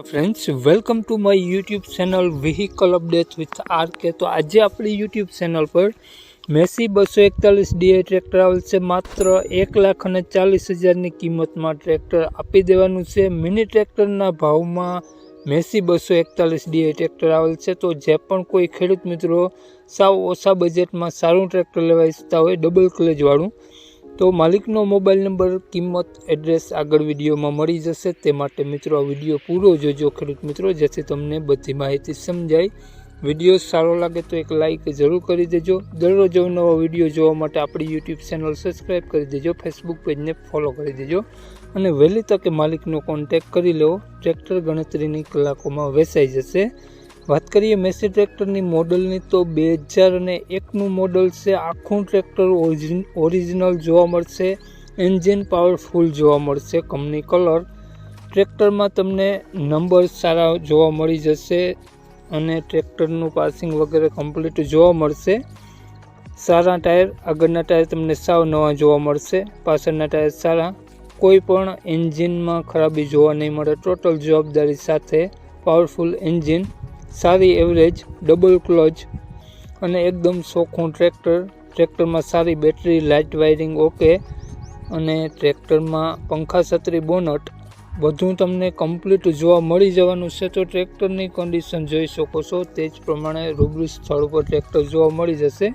Friends welcome to my YouTube channel vehicle update with R K તો આજે આપણી YouTube channel પર Massey બસો એકતાલીસ ડીએ ટ્રેક્ટર આવેલ છે માત્ર એક લાખ અને ચાલીસ હજારની કિંમતમાં ટ્રેક્ટર આપી દેવાનું છે. મિની ટ્રેક્ટરના ભાવમાં મેસી બસો એકતાલીસ ડીએ ટ્રેક્ટર આવેલ છે તો જે પણ કોઈ ખેડૂત મિત્રો સાવ ઓછા બજેટમાં સારું ટ્રેક્ટર લેવા ઈચ્છતા હોય ડબલ ક્લેજવાળું તો માલિકનો મોબાઈલ નંબર, કિંમત, એડ્રેસ આગળ વિડીયોમાં મળી જશે. તે માટે મિત્રો, આ વીડિયો પૂરો જોજો. ખેડૂત મિત્રો, જેથી તમને બધી માહિતી સમજાય. વીડિયો સારો લાગે તો એક લાઇક જરૂર કરી દેજો. દરરોજ નવો વીડિયો જોવા માટે આપણી યુટ્યુબ ચેનલ સબસ્ક્રાઈબ કરી દેજો. ફેસબુક પેજને ફોલો કરી દેજો. અને વહેલી તકે માલિકનો કોન્ટેક કરી લો. ટ્રેક્ટર ગણતરીની કલાકોમાં વેચાઈ જશે. વાત કરીએ મેસી ટ્રેક્ટરની મોડલની, તો બે હજાર અને એકનું મોડલ છે, આખું ટ્રેક્ટર ઓરિજિનલ જોવા મળશે, એન્જિન પાવરફુલ જોવા મળશે, કંપની કલર. ટ્રેક્ટરમાં તમને નંબર સારા જોવા મળી જશે અને ટ્રેક્ટરનું પાસિંગ વગેરે કમ્પ્લીટ જોવા મળશે. સારા ટાયર, આગળના ટાયર તમને સાવ નવા જોવા મળશે, પાછળના ટાયર સારા. કોઈ પણ એન્જિનમાં ખરાબી જોવા નહીં મળે, ટોટલ જવાબદારી સાથે પાવરફુલ એન્જિન. સારી એવરેજ ડબલ ક્લચ અને એકદમ ચોખ્ખું ટ્રેક્ટર ટ્રેક્ટરમાં સારી બેટરી લાઇટ વાયરિંગ ઓકે અને ટ્રેક્ટરમાં પંખા છત્રી બોનટ બધું તમને કમ્પ્લીટ જોવા મળી જવાનું છે તો ટ્રેક્ટરની કન્ડિશન જોઈ શકો છો. તે જ પ્રમાણે રૂબરૂ સ્થળ ઉપર ટ્રેક્ટર જોવા મળી જશે.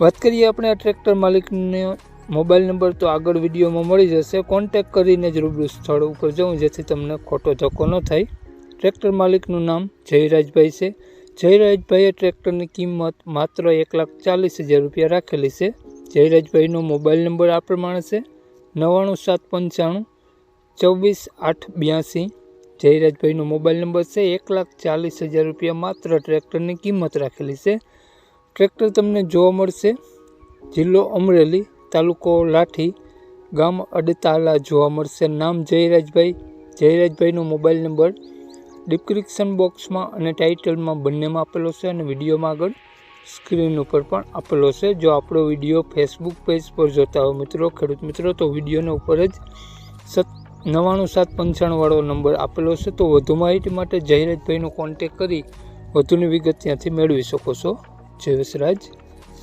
વાત કરીએ આપણે આ ટ્રેક્ટર માલિકને. મોબાઈલ નંબર તો આગળ વિડીયોમાં મળી જશે. કોન્ટેક કરીને જ રૂબરૂ સ્થળ ઉપર જવું જેથી તમને ખોટો ધક્કો ન થાય. ટ્રેક્ટર માલિકનું નામ જયરાજભાઈ છે. જયરાજભાઈએ ટ્રેક્ટરની કિંમત માત્ર એક લાખ ચાલીસ હજાર રૂપિયા રાખેલી છે. જયરાજભાઈનો મોબાઈલ નંબર આ પ્રમાણે છે. નવ્વાણું સાત પંચાણું, ચોવીસ આઠ બ્યાસી. જયરાજભાઈનો મોબાઈલ નંબર છે. એક લાખ ચાલીસ હજાર રૂપિયા માત્ર ટ્રેક્ટરની કિંમત રાખેલી છે. ટ્રેક્ટર તમને જોવા મળશે. જિલ્લો અમરેલી, તાલુકો લાઠી, ગામ અડતાલા જોવા મળશે. નામ જયરાજભાઈ. જયરાજભાઈનો મોબાઈલ નંબર ડિસ્ક્રિપ્શન બોક્સમાં અને ટાઇટલમાં બંનેમાં આપેલો છે અને વિડીયોમાં આગળ સ્ક્રીન ઉપર પણ આપેલો છે. જો આપણો વીડિયો ફેસબુક પેજ પર જોતા હોય મિત્રો, ખેડૂત મિત્રો, તો વિડીયોના ઉપર જ સત નવ્વાણું સાત પંચાણુંવાળો નંબર આપેલો છે. તો વધુ માહિતી માટે જયરાજભાઈનો કોન્ટેક કરી વધુની વિગત ત્યાંથી મેળવી શકો છો. જય